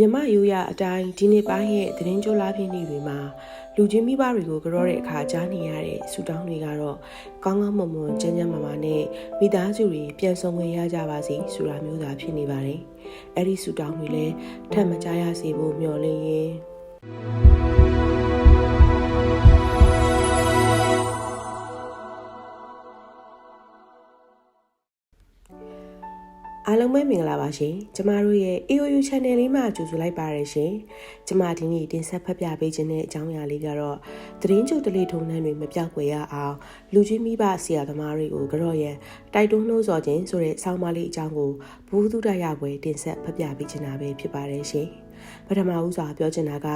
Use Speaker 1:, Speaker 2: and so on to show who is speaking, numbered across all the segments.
Speaker 1: မြမရိုးရအတိုင်းဒီနေ့ပိုင်းရဲ့သတင်းကြိုလာပြည့်နေ့တွေမှာလူချင်းမိဘတွေကိုကြောတဲ့အခါကြားနေရတဲ့ဆူတောင်းတွေကတော့ကောင်းကောင်းမွန်မွန်ကျန်းကျန်းမာမာနဲ့မိသားစုတွေပြန်ဆောင်ဝင်ရကြပါစေဆိုတာမျိုးသာဖြစ်နေပါတယ်။အဲ့ဒီဆူတောင်းတွေလည်းထပ်မကြရစေဖို့မျှော်လင့်ရင်း အားလုံးပဲမင်္ဂလာပါရှင်ကျမတို့ရဲ့ AOU Channel လေးမှာကြိုဆိုလိုက်ပါရရှင်ကျမဒီနေ့တင်ဆက်ဖတ်ပြပေးခြင်းတဲ့အကြောင်းအရာလေးကတော့သတင်းကြိုတလေးထုံနှန်းတွေမပြောက်ွယ်ရအောင်လူကြီးမိဘဆရာသမားတွေကိုကြော့ရန်တိုက်တွန်းနှိုးဆော်ခြင်းဆိုတဲ့ဆောင်းပါးလေးအကြောင်းကိုဘူးသူတရပွဲတင်ဆက်ဖတ်ပြပေးခြင်းတာပဲဖြစ်ပါတယ်ရှင် ပထမဦးစွာပြောချင်တာက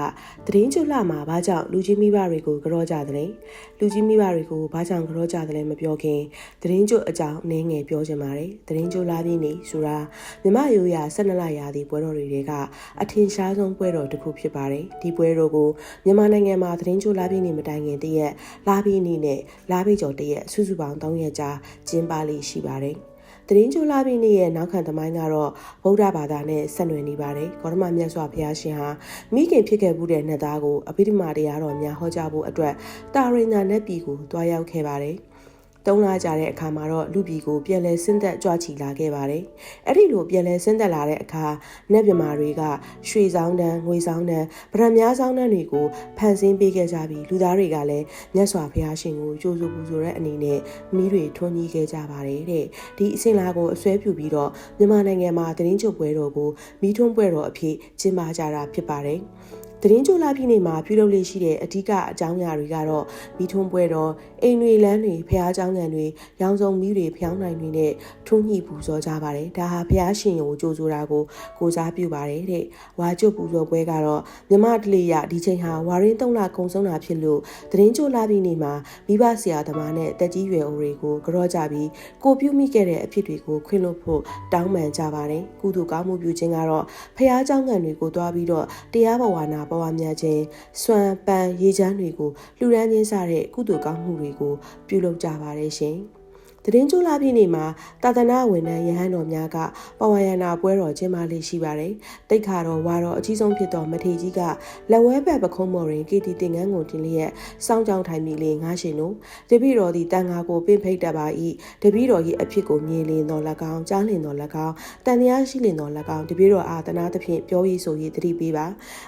Speaker 1: သတင်းကြွလာမှာဘာကြောင့်လူကြီးမိဘတွေကိုကြောကြတယ်လူကြီးမိဘတွေကိုဘာကြောင့်ကြောကြတယ်မပြောခင်သတင်းကြွအကြောင်းအနည်းငယ်ပြောချင်ပါတယ်သတင်းကြွလာပြီးနေဆိုတာမြမရိုးရာ12လရာသီပွဲတော်တွေကအထင်ရှားဆုံးပွဲတော်တစ်ခုဖြစ်ပါတယ်ဒီပွဲတော်ကိုမြန်မာနိုင်ငံမှာသတင်းကြွလာပြီးနေမတိုင်ခင်တရက်လာပြီးနေနဲ့လာပြီးကျော်တရက်စုစုပေါင်း3ရက်ကြာကျင်းပလေးရှိပါတယ် သတင်းကြိုလာပြီးနေ့ရဲ့နောက်ခံသမိုင်းကတော့ဗုဒ္ဓဘာသာနဲ့ဆက်နွယ်နေပါတယ်။ဂေါတမမြတ်စွာဘုရားရှင်ဟာမိခင်ဖြစ်ခဲ့မှုတဲ့နှစ်သားကိုအဘိဓမ္မာတရားတော်များဟောကြားဖို့အတွက်တာရိနာနတ်ပြည်ကိုတွားရောက်ခဲ့ပါတယ်။ သုံးလကြာတဲ့အခါမှာတော့လူပြည်ကိုပြန်လဲဆင်းသက်ကြွချီလာခဲ့ပါတယ်။အဲ့ဒီလိုပြန်လဲဆင်းသက်လာတဲ့အခါနတ်မြမာတွေကရွှေဆောင်တန်းငွေဆောင်တန်းဗရမများဆောင်တန်းတွေကိုဖန်ဆင်းပေးခဲ့ကြပြီးလူသားတွေကလည်းမြတ်စွာဘုရားရှင်ကိုကြိုးဆိုပူဇော်တဲ့အနေနဲ့မိတွေထွန်းကြီးခဲ့ကြပါတယ်တဲ့။ဒီအစဉ်လာကိုအစွဲပြုပြီးတော့မြန်မာနိုင်ငံမှာတင်းချုပ်ပွဲတော်ကိုမိထွန်းပွဲတော်အဖြစ်ကျင်းပကြတာဖြစ်ပါတယ်။ သတင်းကြိုလာပြည်နယ်မှာပြုလုပ်လေရှိတဲ့အဓိကအကြောင်းအရာတွေကတော့မိထွန်းပွဲတော်အိမ်တွေလမ်းတွေဖျားเจ้าငံတွေရောင်စုံမီးတွေဖျောင်းနိုင်တွေနဲ့ထွန်းညှိပူဇော်ကြပါတယ်ဒါဟာဖျားရှင်ကိုကြိုဆိုတာကိုကိုစားပြုပါတယ်တဲ့ဝါကျွတ်ပူဇော်ပွဲကတော့မြမတလေးရဒီချိန်ဟာဝါရင်းသုံးလကုံဆုံးတာဖြစ်လို့သတင်းကြိုလာပြည်နယ်မှာမိဘဆရာသမားနဲ့တက်ကြီးရွယ်အိုတွေကိုကြော့ကြပြီးကိုပြုမိခဲ့တဲ့အဖြစ်တွေကိုခွင့်လွှတ်ဖို့တောင်းပန်ကြပါတယ်ကုသိုလ်ကောင်းမှုပြုခြင်းကတော့ဖျားเจ้าငံတွေကိုတွားပြီးတော့တရားဘဝနာ ဘဝများခြင်းစွမ်းပန်းရေချမ်းတွေကိုလှူဒန်းခြင်းစတဲ့ကုသိုလ်ကောင်းမှုတွေကိုပြုလုပ်ကြပါတယ်ရှင်။ တရင်ကျိုးလာပြည့်နေ့မှာတာသနာဝန်ထမ်းရဟန်းတော်များကပဝါယနာပွဲတော်ကျင်းပလေးရှိပါတယ်။တိတ်ခါတော်ဝါတော်အကြီးဆုံးဖြစ်တော်မထေကြီးကလက်ဝဲဘက်ပခုံးမော်ရင်ကေတီတင်ငန်းကိုတင်လျက်စောင်းကြောင်းထိုင်မိလေးငါရှင်တို့တပည့်တော်သည်တန်ဃာကိုပင်ဖိတ်တတ်ပါ၏တပည့်တော်၏အဖြစ်ကိုမြင်လင်တော်၎င်းကြားလင်တော်၎င်းတန်တရားရှိလင်တော်၎င်းတပည့်တော်အာသနာသဖြင့်ပြောရည်ဆိုရည်တတိပေးပါ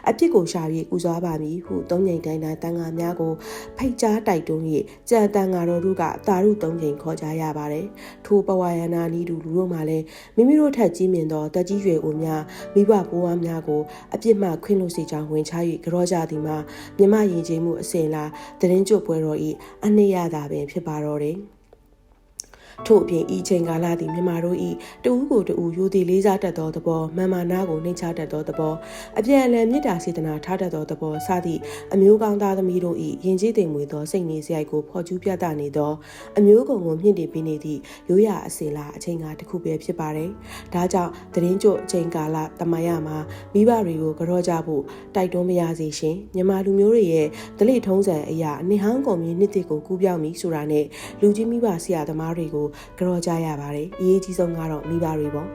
Speaker 1: အဖြစ်ကိုရှာ၍ကုစားပါမည်ဟုသုံးငိမ်တိုင်းတိုင်းတန်ဃာများကိုဖိတ်ကြားတိုက်တွန်း၍ကြံတန်ဃာတော်တို့ကတာရုသုံးငိမ်ခေါ်ကြရရပါတယ်။ထိုပဝါယနာနီးတူလူတို့မှလည်းမိမိတို့ထက်ကြီးမြင့်သောတက်ကြီးရွယ်အိုများမိဘဘိုးဝါများကိုအပြစ်မှခွင့်လို့စီကြောင်းဝင်ချ၍ကြောကြသည်မှာမြမရင်ချင်းမှုအစဉ်လာတရင်ကျွတ်ပွဲတော်ဤအနှစ်ရတာပင်ဖြစ်ပါတော့တယ်။ ထို့အပြင်ဤချိန်ကာလသည်မြမတို့ဤတဦးကိုတဦးယူသည်လေးစားတတ်သောသဘောမန်မာနာကိုနှိမ်ချတတ်သောသဘောအပြန်အလှန်မေတ္တာစေတနာထားတတ်သောသဘောစသည့်အမျိုးကောင်းသားသမီးတို့ဤယဉ်ကျေးသိမ်မွေသောစိတ်နေစရိုက်ကိုဖော်ကျူးပြသနေသောအမျိုးကုံကိုမြင့်တင်ပေးနေသည့်ရိုးရာအစဉ်လာအချိန်ကာတစ်ခုပဲဖြစ်ပါတယ်။ဒါကြောင့်သတင်းကြိုအချိန်ကာလတမယမှာမိဘတွေကိုကြောကြဖို့တိုက်တွန်းမရစေရှင်။မြန်မာလူမျိုးတွေရဲ့ဒလိထုံးစံအရာနေဟောင်းကုံမျိုးနှစ်တစ်ကိုကူးပြောင်းပြီးဆိုတာနဲ့လူကြီးမိဘဆရာသမားတွေကိုကြောကြရပါတယ်အရေးကြီးဆုံးကတော့မိဘတွေပေါ့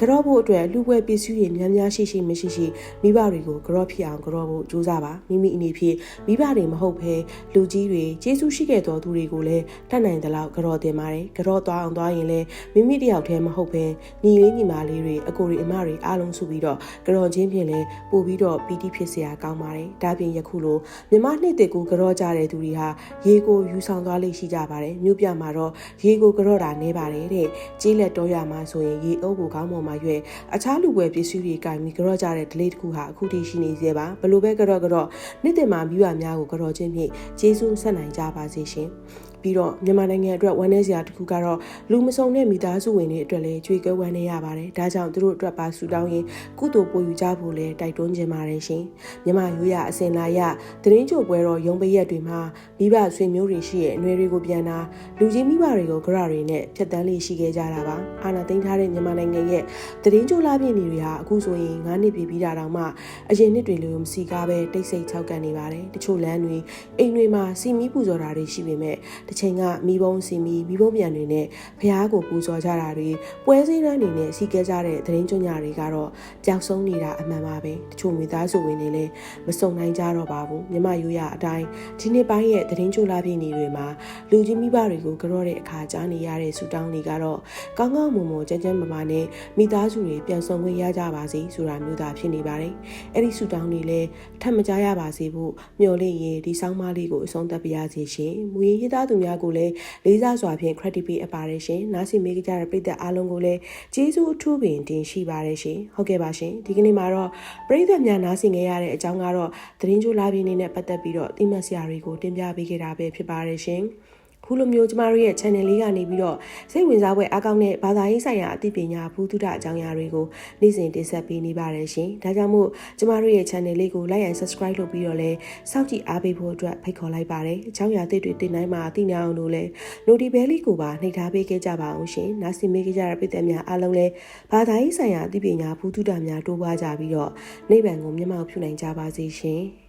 Speaker 1: ကြောဖို့အတွက်လူပွဲပစ္စည်းတွေများများရှိရှိမရှိရှိမိဘတွေကိုကြောဖြစ်အောင်ကြောဖို့ကြိုးစားပါမိမိအနေဖြင့်မိဘတွေမဟုတ်ဘဲလူကြီးတွေကျေးဇူးရှိခဲ့တော်သူတွေကိုလည်းတတ်နိုင်သလောက်ကြောတင်ပါတယ်ကြောသွားအောင်သွားရင်လည်းမိမိတယောက်တည်းမဟုတ်ဘဲညီလေးညီမလေးတွေအကိုတွေအမတွေအားလုံးစုပြီးတော့ကြောချင်းဖြင့်လည်းပို့ပြီးတော့ပီတိဖြစ်စရာကောင်းပါတယ်ဒါပြင်ယခုလိုမြမနှစ်တကူကြောကြတဲ့သူတွေဟာရေကိုယူဆောင်သွားလိမ့်ရှိကြပါတယ်မြို့ပြမှာတော့ရေကိုကြောတာနေပါတယ်တဲ့ကြေးလက်တော်ရမှာဆိုရင်ရေအုပ်ကိုကောင်းပေါ်မှာရွက်အခြားလူပွဲပစ္စည်းတွေကင်ပြီးကြော့ကြတဲ့ delay တစ်ခုဟာအခုထိရှိနေသေးပါဘလို့ပဲကြော့ကြော့နေ့တင်မှာမိဘများကိုကြော့ချင်းဖြင့်ကျေးဇူးဆက်နိုင်ကြပါစေရှင် ပြီးတော့မြန်မာနိုင်ငံအတွက်ဝမ်းနည်းစရာတစ်ခုကတော့လူမစုံတဲ့မိသားစုဝင်တွေအတွက်လည်းကြွေကဝမ်းနည်းရပါတယ်။ဒါကြောင့်သူတို့အတွက်ပါဆူတောင်းရင်ကုသိုလ်ပို့ယူကြဖို့လည်းတိုက်တွန်းခြင်းပါတယ်ရှင်။မြန်မာရိုးရအစဉ်လာရသတင်းကြိုပွဲတော်ရုံးပရက်တွေမှာမိဘဆွေမျိုးတွေရှိရဲ့အနွယ်တွေကိုပြန်တာလူကြီးမိဘတွေကိုကြရတွေနဲ့ဖြတ်တန်းလေးရှိခဲ့ကြတာပါ။အာနာသိမ်းထားတဲ့မြန်မာနိုင်ငံရဲ့သတင်းကြိုလာပြည့်နေတွေဟာအခုဆိုရင်9နှစ်ပြည့်ပြီးတာတောင်မှအရင်နှစ်တွေလိုမစီကားပဲတိတ်ဆိတ်၆ကန်နေပါတယ်။တချို့လမ်းတွေအိမ်တွေမှာစီမီပူဇော်တာတွေရှိပေမဲ့တစ်ချိန်ကမိဘုံစီမီမိဘုံပြန်တွေနဲ့ဖះကိုပူဇော်ကြတာတွေပွဲစည်းတန်းတွေနဲ့စီကဲကြတဲ့သတင်းကြညာတွေကတော့ကြောက်ဆုံးနေတာအမှန်ပါပဲတချို့မိသားစုဝင်တွေလည်းမစုံနိုင်ကြတော့ပါဘူးမြမရိုးရအတိုင်းဒီနေ့ပိုင်းရဲ့သတင်းကြိုလာပြည့်နေတွေမှာလူကြီးမိဘတွေကိုကြော့တဲ့အခါကြားနေရတဲ့ဆူတောင်းတွေကတော့ကောင်းကောင်းမွန်မွန်ကြမ်းကြမ်းမမာနဲ့မိသားစုတွေပြန်ဆောင်ခွင့်ရကြပါစေဆိုတာမျိုးသာဖြစ်နေပါတယ်အဲ့ဒီဆူတောင်းတွေလည်းထပ်မကြရပါစေဖို့မျှော်လင့်ရင်ဒီဆောင်းပါးလေးကိုအဆုံးသတ်ပါရစေရှင်မူရင်းဟိသားသူများကိုလည်းလေးစားစွာဖြင့် credit ပေးအပ်ပါတယ်ရှင်နားဆင်မိကြတဲ့ပရိသတ်အားလုံးကိုလည်းကျေးဇူးအထူးပင်တင်ရှိပါတယ်ရှင်ဟုတ်ကဲ့ပါရှင်ဒီကနေ့မှာတော့ပရိသတ်များနားဆင်ခဲ့ရတဲ့အကြောင်းကတော့သတင်းကြိုလာပြင်းနေနဲ့ပတ်သက်ပြီးတော့တိမတ်စရာတွေကိုတင်ပြပေးခဲ့တာပဲဖြစ်ပါတယ်ရှင် ခုလိုမျိုးကျမတို့ရဲ့ channel လေးကနေပြီးတော့စိတ်ဝင်စားဖွယ်အကောင့်နဲ့ဘာသာရေးဆိုင်ရာအသိပညာဘူးတုဒအကြောင်းအရာတွေကိုနေ့စဉ်တင်ဆက်ပေးနေပါတယ်ရှင်။ဒါကြောင့်မို့ကျမတို့ရဲ့ channel လေးကို like and subscribe လုပ်ပြီးတော့လည်းစောင့်ကြည့်အားပေးဖို့အတွက်ဖိတ်ခေါ်လိုက်ပါတယ်။အကြောင်းအရာသစ်တွေတင်တိုင်းမှာသိနေအောင်လို့လည်း notification bell လေးကိုပါနှိပ်ထားပေးခဲ့ကြပါအောင်ရှင်။နားဆင်ပေးကြတဲ့ပြည်သက်များအားလုံးလည်းဘာသာရေးဆိုင်ရာအသိပညာဘူးတုဒများတိုးပွားကြပြီးတော့နိဗ္ဗာန်ကိုမျက်မှောက်ပြုနိုင်ကြပါစေရှင်။